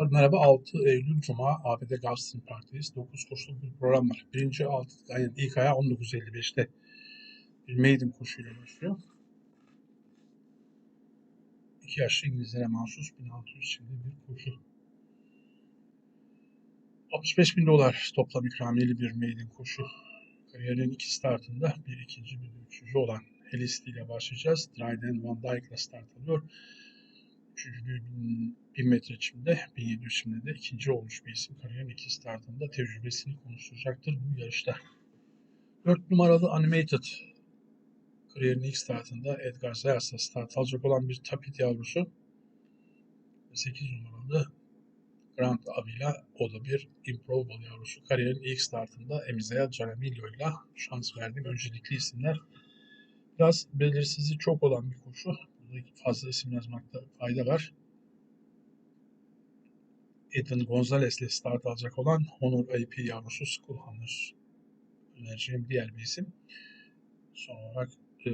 Merhaba 6 Eylül Cuma ABD Galveston Park'tayız. 9 koşuluk bir program var. Birinci 6 ayın ilk ayağı 19.55'te bir maiden koşuyla başlıyor. İki yaşlı İngilizlere mahsus 1600 şimdi bir koşu. 65 bin dolar toplam ikramiyeli bir maiden koşu. Kariyerin iki startında bir ikinci bir üçüncü olan Helisti ile başlayacağız. Dryden Van Dyke ile start alıyor. Üçüncülüğü 1000 metre çimde, 1700 çimde de ikinci olmuş bir isim. Kariyerin iki startında tecrübesini konuşturacaktır bu yarışta. 4 numaralı Animated kariyerin ilk startında Edgar Zayas'la start alacak olan bir tapit yavrusu. 8 numaralı Grant Avila o da bir Improbable yavrusu. Kariyerin ilk startında Emizaya Caramillo ile şans verdiğim öncelikli isimler. Biraz belirsizliği çok olan bir koşu. Fazla isim yazmakta fayda var. Ethan Gonzalez ile start alacak olan Honor AP yavrusu Hunter önereceğim diğer bir isim. Son olarak e,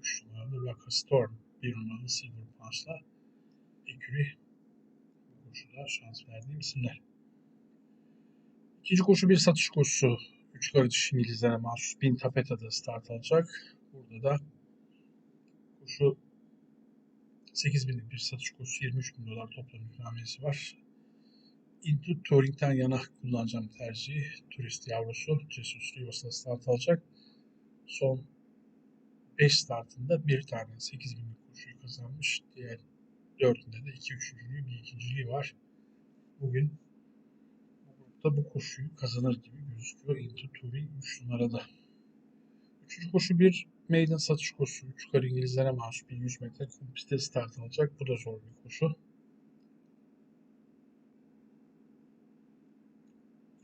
3 numaralı Rocker Storm, 1 numaralı Silver Punch'la Eküri koşuda şans verdiğim isimler. İkinci koşu bir satış koşusu. Üç kardeş İngilizlere mahsus 1000 tapeta'da start alacak. Burada da koşu 8 binlik bir satış koşusu 23 bin dolar toplam ikramiyesi var. Into Touring'den yana kullanacağım tercihi turist yavrusu Jesus Rivas'la start alacak. Son 5 startında bir tane 8 binlik koşuyu kazanmış. Diğer 4'ünde de 2 üçüncülüğü bir ikinciliği var. Bugün bu grupta bu koşuyu kazanır gibi gözüküyor. Into Touring 3 numarada. Üçüncü koşu bir maiden satış koşusu. 3 yukarı İngilizlere mahsus bir 100 metre kum start alacak. Bu da zor bir koşu.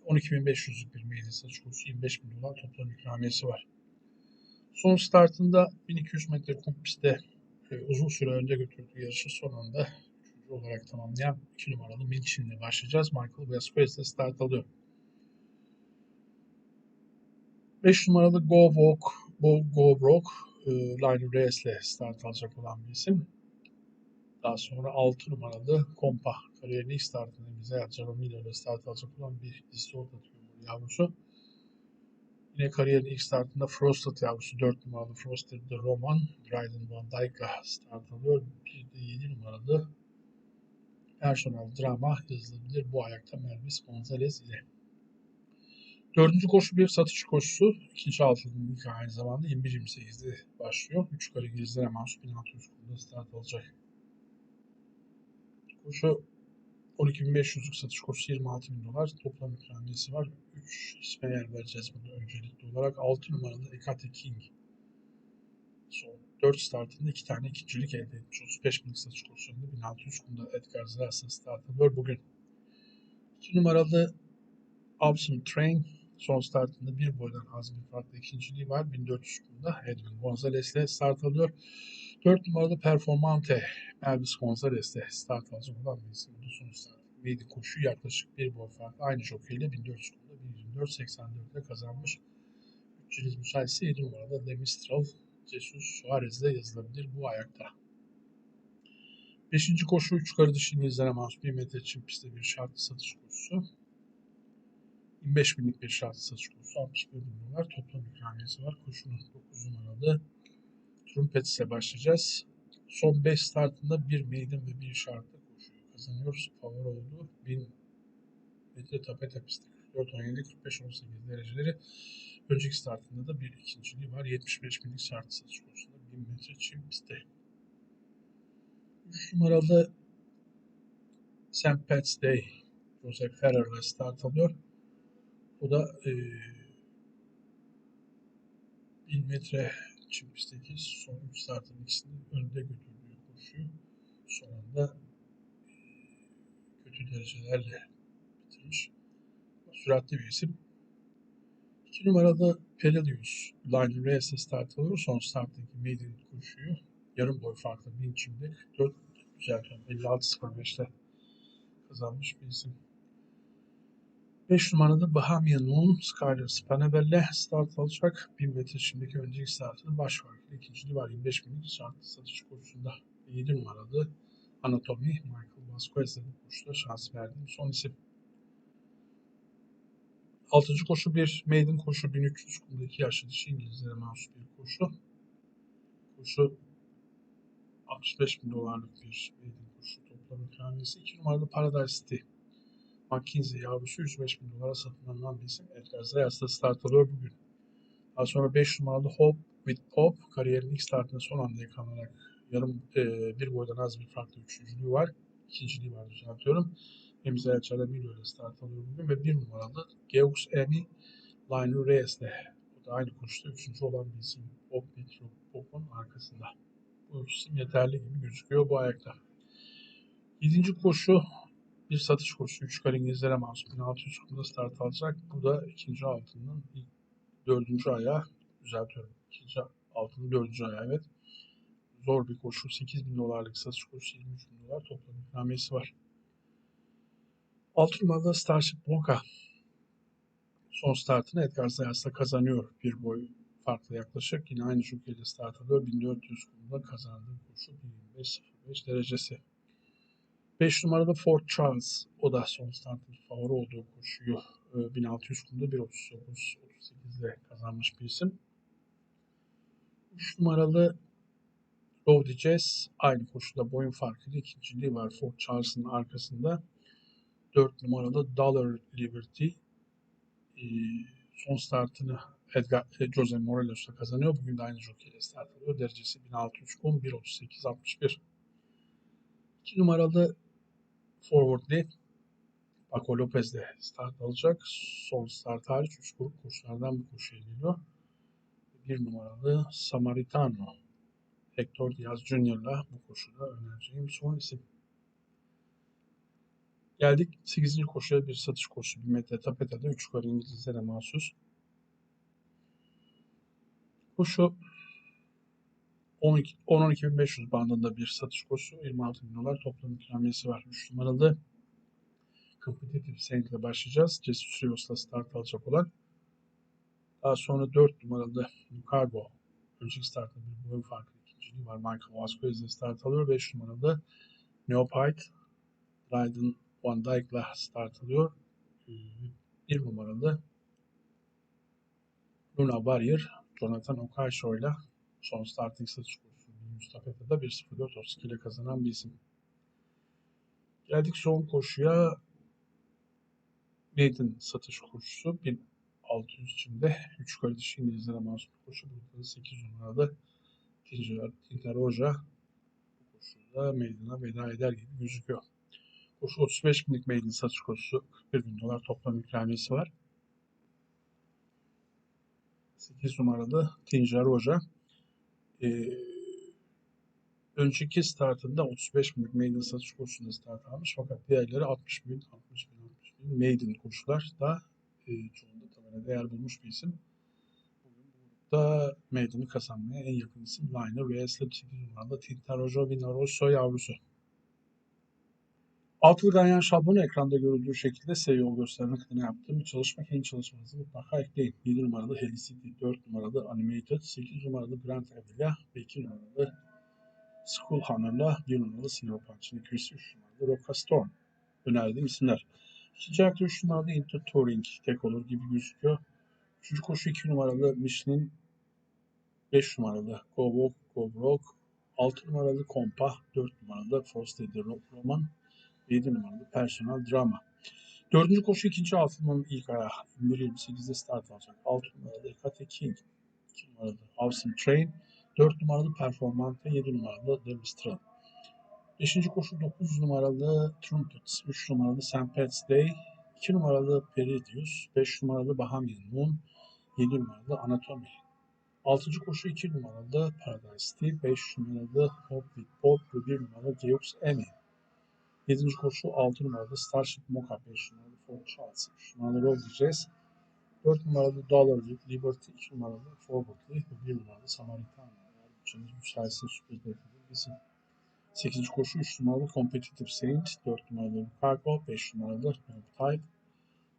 12.500'lük bir maiden satış koşusu. 25 bin dolar toplam ikramiyesi var. Son startında 1200 metre kum e, uzun süre önde götürdüğü yarışı son anda olarak tamamlayan 2 numaralı Milchin ile başlayacağız. Michael Vespuez ile start alıyor. 5 numaralı Go Walk, Go, Go Broke e, Lionel Reyes ile start alacak olan bir isim. Daha sonra 6 numaralı Kompa kariyerin ilk startında bize Jaromilo ile start alacak olan bir distort atıyor bu yavrusu. Yine kariyerin ilk startında Frosted yavrusu 4 numaralı Frosted the Roman Dryden Van Dyke'la start alıyor. Bir de 7 numaralı Personal Drama yazılabilir bu ayakta Mervis Gonzalez ile. Dördüncü koşu bir satış koşusu. İkinci altının ilk aynı zamanda 21-28'de başlıyor. 3 yukarı İngilizlere mahsus 1600 kurda start alacak. Koşu 12.500'lük satış koşusu 26.000 dolar. Toplam ikramiyesi var. 3 isme yer vereceğiz burada öncelikli olarak. 6 numaralı Ekate King. Son 4 startında 2 tane ikincilik elde etmiş. 35 binlik satış koşusunda 1600 kumda Edgar Zeras'ın start alıyor bugün. 2 numaralı Awesome Train son startında bir boydan az bir farklı ikinciliği var. 1400 kumda Edwin Gonzalez ile start alıyor. 4 numaralı Performante Elvis Gonzalez ile start alacak olan bir isim. Bu son start. Meydi koşu yaklaşık bir boy farklı. Aynı jokeyle 1400 kumda 124.84'de kazanmış. Üçüncü müsaitse 7 numarada Demistral Jesus Suarez ile yazılabilir bu ayakta. Beşinci koşu 3 yukarı dış İngilizlere mahsus 1 metre çim pistte bir şartlı satış koşusu. 25 binlik bir şartlı satış koşusu 61 bin dolar toplam ikramiyesi var. Koşunun 9 numaralı Trumpets ile başlayacağız. Son 5 startında bir maiden ve bir şartlı koşuyu kazanıyoruz. Favori oldu. 1000 metre tapete pisti 44 17 45 18 dereceleri. Önceki startında da bir ikinciliği var. 75 binlik şartlı satış konusunda 1000 metre çim pistte. 3 numaralı St. Pat's Day Joseph Ferrer ile start alıyor. O da e, 1000 metre çim pistteki son 3 startın ikisini önde götürdüğü koşuyu son anda e, kötü derecelerle bitirmiş. Süratli bir isim. 2 numaralı Pelelius Lionel Reyes'e start alıyor. Son starttaki maiden koşuyu yarım boy farklı bir çimde 4 güzel 56.05'te kazanmış bir isim. 5 numaralı Bahamian Moon Skyler Spanabel'le start alacak. 1000 metre şimdiki önceki startında baş farklı ikinciliği var. 25 binlik şartlı satış kursunda. 7 numaralı Anatomy, Michael Vasquez'de bu koşuda şans verdiğim son isim. Altıncı koşu bir maiden koşu 1300 kumda 2 yaşlı dişi İngilizlere mahsus bir koşu. Koşu 65 bin dolarlık bir maiden koşu toplam ikramiyesi. 2 numaralı Paradise City. McKinsey yavrusu 105 bin dolara satın alınan bir isim. Edgar Zayas'ta start alıyor bugün. Daha sonra 5 numaralı Hope with Hope kariyerinin ilk startında son anda yakalanarak yarım e, bir boydan az bir farklı üçüncülüğü var. İkinciliği var düzeltiyorum. Remzi Elçar'a Milo ile start alıyor bugün ve bir numaralı Geux Emi Lionel Reyes'le. O da aynı koşuda üçüncü olan bir isim. Hope with Hope'un arkasında. Bu isim yeterli gibi gözüküyor bu ayakta. Yedinci koşu bir satış koşusu. 3 kar İngilizlere mahsus 1600 kumda start alacak. Bu da ikinci altının dördüncü ayağı düzeltiyorum. İkinci altının dördüncü ayağı evet. Zor bir koşu. 8 bin dolarlık satış koşusu 23 bin dolar toplam ikramiyesi var. Altı numarada Starship Mocha son startını Edgar Zayas'la kazanıyor. Bir boy farklı yaklaşık. Yine aynı jokeyle start alıyor. 1400 kumda kazandığı koşu 1.25.05 derecesi. 5 numarada Fort Charles. O da son startın favori olduğu koşuyu 1600 kumda 1.39 38 ile kazanmış bir isim. 3 numaralı Road Jazz aynı koşuda boyun farkıyla ikinciliği var Fort Charles'ın arkasında. 4 numaralı Dollar Liberty son startını Edgar, Jose Morelos'la kazanıyor. Bugün de aynı jokeyle start alıyor. Derecesi 1600 kum 1.38 61. 2 numaralı Forward'li Paco Lopez de start alacak. Son start hariç 3 grup koşulardan bir koşuya geliyor. Bir numaralı Samaritano Hector Diaz Jr.'la bu koşuda önereceğim son isim. Geldik 8. koşuya bir satış koşusu. 1 metre tapetede 3 yukarı İngilizlere mahsus. Koşu 10-12.500 bandında bir satış koşusu. 26 bin dolar toplam ikramiyesi var. 3 numaralı Competitive Saint ile başlayacağız. Jesus Rios'la start alacak olan. Daha sonra 4 numaralı Cargo. Önceki startta bir boy farklı ikinciliği var. Michael Vasquez ile start alıyor. 5 numaralı Neopite. Dryden Van Dijk'la start alıyor. Bir numaralı Luna Barrier, Jonathan Okaşo ile son starting satış kursu Mustafa'da 1.04.32 ile kazanan bir isim. Geldik son koşuya. Maiden satış koşusu 1600 içinde 3 kardeş İngilizlere mahsus bir koşu. Burada 8 numaralı Tinter Hoca bu koşuda Maiden'a veda eder gibi gözüküyor. Koşu 35 binlik maiden satış koşusu 41 bin dolar toplam ikramiyesi var. 8 numaralı Tinjar Hoca. Ee, önceki startında 35 binlik maiden satış koşusunda start almış fakat diğerleri 60 bin, 60 bin, 60 bin maiden koşular da e, çoğunda tabana değer bulmuş bir isim. Burada maiden'ı kazanmaya en yakın isim Liner Reyes'le 8 numaralı Tintar Hoca Vinarosso yavrusu. Altılı ganyan şablonu ekranda görüldüğü şekilde size yol göstermek adına yaptığım bir çalışma. Kendi çalışmanızı mutlaka ekleyin. 7 numaralı Helicity, 4 numaralı Animated, 8 numaralı Grand Avila ve 2 numaralı School Hunter'la 1 numaralı Silver Punch'ın ikilisi 3 numaralı Roca Storm. Önerdiğim isimler. İkinci ayakta 3 numaralı Inter Touring tek olur gibi gözüküyor. Üçüncü koşu 2 numaralı Michelin, 5 numaralı Go Walk, Go Broke, 6 numaralı Kompa, 4 numaralı Frosted Roman, 7 numaralı personel drama. Dördüncü koşu ikinci altının ilk ayağı. 21.28'de start alacak. 6 numaralı Ekate King. 2 numaralı Housing Train. 4 numaralı Performante. 7 numaralı The Mistral. Beşinci koşu 9 numaralı Trumpets. 3 numaralı St. Pat's Day. 2 numaralı Peridius. 5 numaralı Bahamian Moon. 7 numaralı Anatomy. 6. koşu 2 numaralı Paradise City. 5 numaralı Hope with Pop ve 1 numaralı Deux Emmy. 7. koşu 6 numaralı Starship Mocha 5 numaralı Fort Charles 3 numaralı Jazz 4 numaralı Dollar Liberty 2 numaralı Forwardly ve 1 numaralı Samaritan eğer bütçeniz müsaitse sürpriz bekleyebilirsiniz. 8. koşu 3 numaralı Competitive Saint 4 numaralı Cargo 5 numaralı Type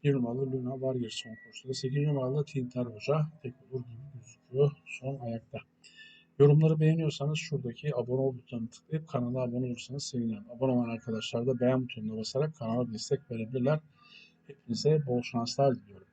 1 numaralı Luna Warrior son koşuda 8 numaralı Tintar Hoca tek olur gibi gözüküyor son ayakta. Yorumları beğeniyorsanız şuradaki abone ol butonuna tıklayıp kanala abone olursanız sevinirim. Abone olan arkadaşlar da beğen butonuna basarak kanala destek verebilirler. Hepinize bol şanslar diliyorum.